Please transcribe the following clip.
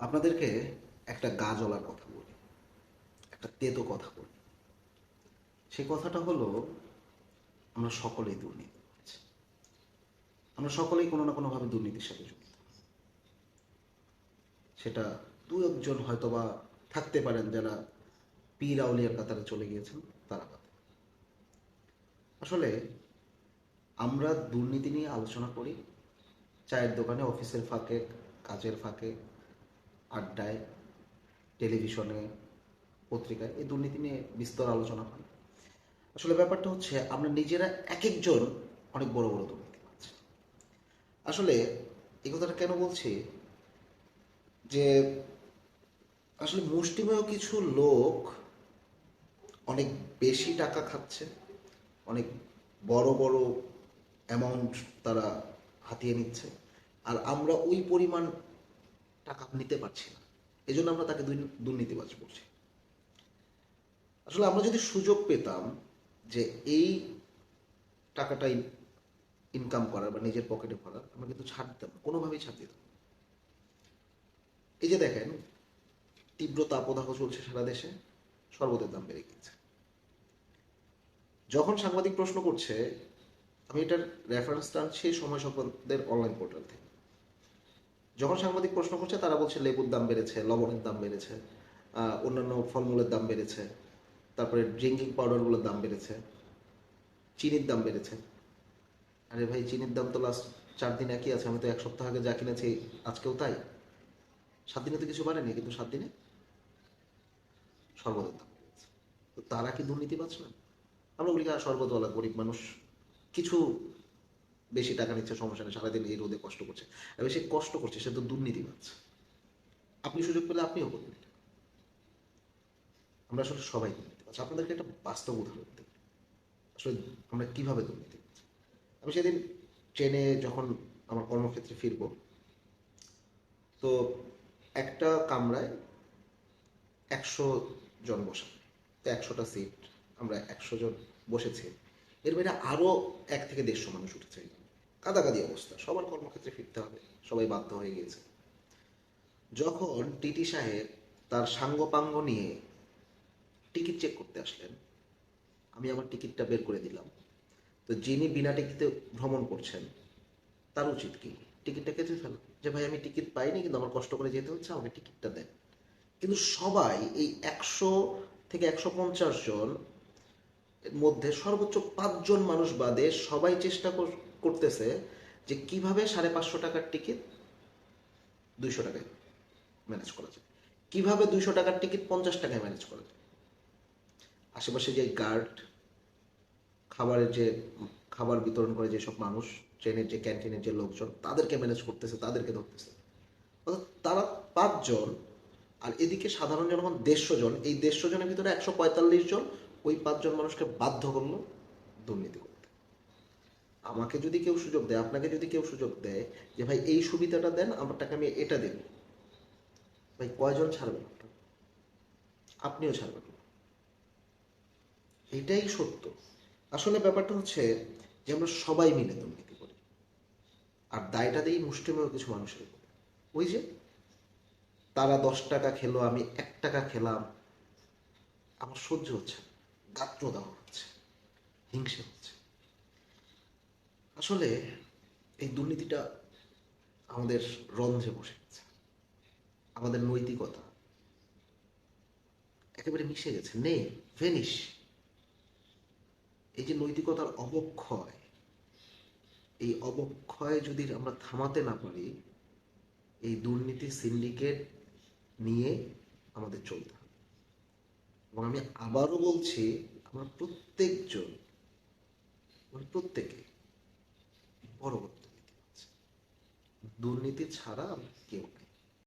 আপনাদেরকে একটা গা জ্বলার কথা বলি, একটা তেতো কথা বলি। সে কথাটা হলো, আমরা সকলেই দুর্নীতি করছি। আমরা সকলেই কোনো না কোনোভাবে দুর্নীতির সাথে জড়িত। সেটা দু একজন হয়তোবা থাকতে পারেন যারা পীর আউলিয়ার কাতারে চলে গিয়েছেন, তারা আসলে আমরা দুর্নীতি নিয়ে আলোচনা করি, চায়ের দোকানে, অফিসের ফাঁকে, কাজের ফাঁকে আড্ডায়, টেলিভিশনে, পত্রিকায় এই দুর্নীতি নিয়ে বিস্তর আলোচনা হয়। আসলে ব্যাপারটা হচ্ছে আমরা নিজেরা এক একজন অনেক বড় বড় দুর্নীতি পাচ্ছি আসলে এই কথাটা কেন বলছি? যে আসলে মুষ্টিমেয় কিছু লোক অনেক বেশি টাকা খাচ্ছে, অনেক বড় বড় অ্যামাউন্ট তারা হাতিয়ে নিচ্ছে। আর আমরা ওই পরিমাণ টাকা নিতে পারছি না। এই জন্য আমরা তাকে দুর্নী- দুর্নীতিবাজ বলছি। আসলে আমরা যদি সুযোগ পেতাম যে এই টাকাটা ইনকাম করার বা নিজের পকেটে ভরার আমরা কিন্তু ছাড় দিতাম না, কোনোভাবেই ছাড় দিতাম এই যে দেখেন তীব্র তাপদাহ চলছে সারা দেশে শরবতের দাম বেড়ে গিয়েছে। যখন সাংবাদিক প্রশ্ন করছে আমি এটার রেফারেন্স টানছি সময় সংবাদের অনলাইন পোর্টাল থেকে। যখন সাংবাদিক প্রশ্ন করছে, তারা বলছে লেবুর দাম বেড়েছে, লবণের দাম বেড়েছে অন্যান্য ফলমূলের দাম বেড়েছে, তারপরে ড্রিঙ্কিং পাউডারগুলোর দাম বেড়েছে, চিনির দাম বেড়েছে। আরে ভাই, চিনির দাম তো লাস্ট চার দিন একই আছে, আমি তো এক সপ্তাহ আগে যা কিনেছি, আজকেও তাই। সাত দিনে তো কিছু বাড়েনি, কিন্তু সাত দিনে সর্বদার দাম বেড়েছে তো তারা কি দুর্নীতিবাজ না আমরা আর সর্বদলা গরিব মানুষ। কিছু বেশি টাকা নিচ্ছে, সমস্যা নেই, সারাদিন এই রোদে কষ্ট করছে। এবার সে কষ্ট করছে, সে তো দুর্নীতিবাজ। আপনি সুযোগ পেলে আপনিও করবেন। আমরা আসলে সবাই দুর্নীতি পাচ্ছি আপনাদেরকে একটা বাস্তব উদাহরণ দিই। আসলে আমরা কীভাবে দুর্নীতি পাচ্ছি আমি সেদিন ট্রেনে যখন আমার কর্মক্ষেত্রে ফিরবো, তো একটা কামরায় একশো জন বসা তো একশোটা সিট, আমরা একশো জন বসেছি। এর বাইরে আরও এক থেকে দেড়শো মানুষ উঠেছে। কাদাকাদি অবস্থা। সবার কর্মক্ষেত্রে ফিরতে হবে, সবাই বাধ্য হয়ে গিয়েছে। যখন টিটি সাহেব তার সাঙ্গপাঙ্গ নিয়ে টিকিট চেক করতে আসলেন, আমি আমার টিকিটটা বের করে দিলাম। তো যিনি বিনা টিকিটে ভ্রমণ করছেন, তার উচিত কি? টিকিটটা কেটে ফেলা। যে ভাই, আমি টিকিট পাইনি, কিন্তু আমার কষ্ট করে যেতে হচ্ছে, আমাকে টিকিটটা দেন। কিন্তু সবাই, এই একশো থেকে একশো পঞ্চাশ জন মধ্যে সর্বোচ্চ পাঁচজন মানুষ বাদে সবাই চেষ্টা করতেছে যে কীভাবে সাড়ে পাঁচশো টাকার টিকিট দুইশো টাকায় ম্যানেজ করা যায়? কীভাবে দুইশো টাকার টিকিট পঞ্চাশ টাকায় ম্যানেজ করা যায়? আশেপাশে যে গার্ড খাবারের যে, খাবার বিতরণ করে যেসব মানুষ, ট্রেনের যে ক্যান্টিনের যে লোকজন, তাদেরকে ম্যানেজ করতেছে, তাদেরকে ধরতেছে। অর্থাৎ তারা পাঁচজন, আর এদিকে সাধারণ জনগণ দেড়শো জন, এই দেড়শো জনের ভিতরে একশো পঁয়তাল্লিশ জন ওই পাঁচজন মানুষকে বাধ্য করল দুর্নীতি করতে আমাকে যদি কেউ সুযোগ দেয়, আপনাকে যদি কেউ সুযোগ দেয় যে, ভাই, এই সুবিধাটা দেন, আমার টাকা আমি এটা দেব। ভাই, কয়জন ছাড়বেন? আপনিও ছাড়বেন। এটাই সত্য। আসলে ব্যাপারটা হচ্ছে যে, আমরা সবাই মিলে দুর্নীতি করি। আর দায়টা দেই মুষ্টিমেয় কিছু মানুষের ওই যে, তারা দশ টাকা খেলো, আমি এক টাকা খেলাম। আমার সহ্য হচ্ছে না। গাত্র দেওয়া হচ্ছে, হিংসে হচ্ছে। আসলে এই দুর্নীতিটা আমাদের রন্ধে বসে গেছে। আমাদের নৈতিকতা একেবারে মিশে গেছে। নেই, ভেনিশ। এই যে নৈতিকতার অবক্ষয়, এই অবক্ষয় যদি আমরা থামাতে না পারি, এই দুর্নীতি সিন্ডিকেট নিয়ে আমাদের চলতে হবে। এবং আমি আবারও বলছি, আমরা প্রত্যেকজন মানে প্রত্যেকে দুর্নীতি ছাড়া কেউ নেই।